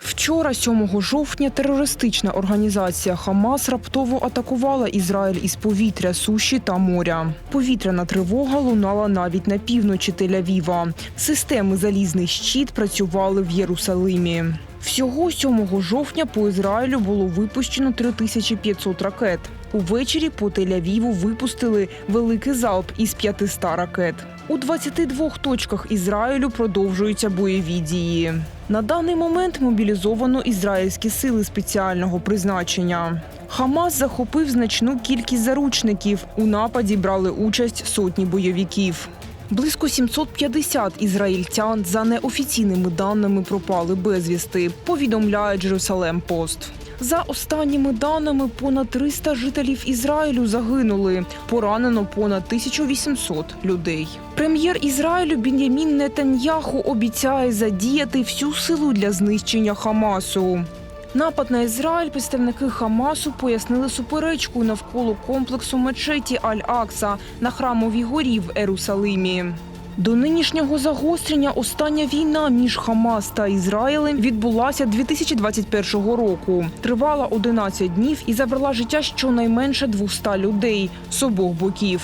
Вчора, 7 жовтня, терористична організація Хамас раптово атакувала Ізраїль із повітря, суші та моря. Повітряна тривога лунала навіть на півночі Тель-Авіва. Системи залізний щит працювали в Єрусалимі. Всього 7 жовтня по Ізраїлю було випущено 3500 ракет. Увечері по Тель-Авіву випустили великий залп із 500 ракет. У 22 точках Ізраїлю продовжуються бойові дії. На даний момент мобілізовано ізраїльські сили спеціального призначення. Хамас захопив значну кількість заручників. У нападі брали участь сотні бойовиків. Близько 750 ізраїльтян за неофіційними даними пропали безвісти, повідомляє Джерусалем Пост. За останніми даними, понад 300 жителів Ізраїлю загинули. Поранено понад 1800 людей. Прем'єр Ізраїлю Бін'ямін Нетаньяху обіцяє задіяти всю силу для знищення Хамасу. Напад на Ізраїль представники Хамасу пояснили суперечку навколо комплексу мечеті Аль-Акса на храмовій горі в Ерусалимі. До нинішнього загострення остання війна між Хамас та Ізраїлем відбулася 2021 року. Тривала 11 днів і забрала життя щонайменше 200 людей з обох боків.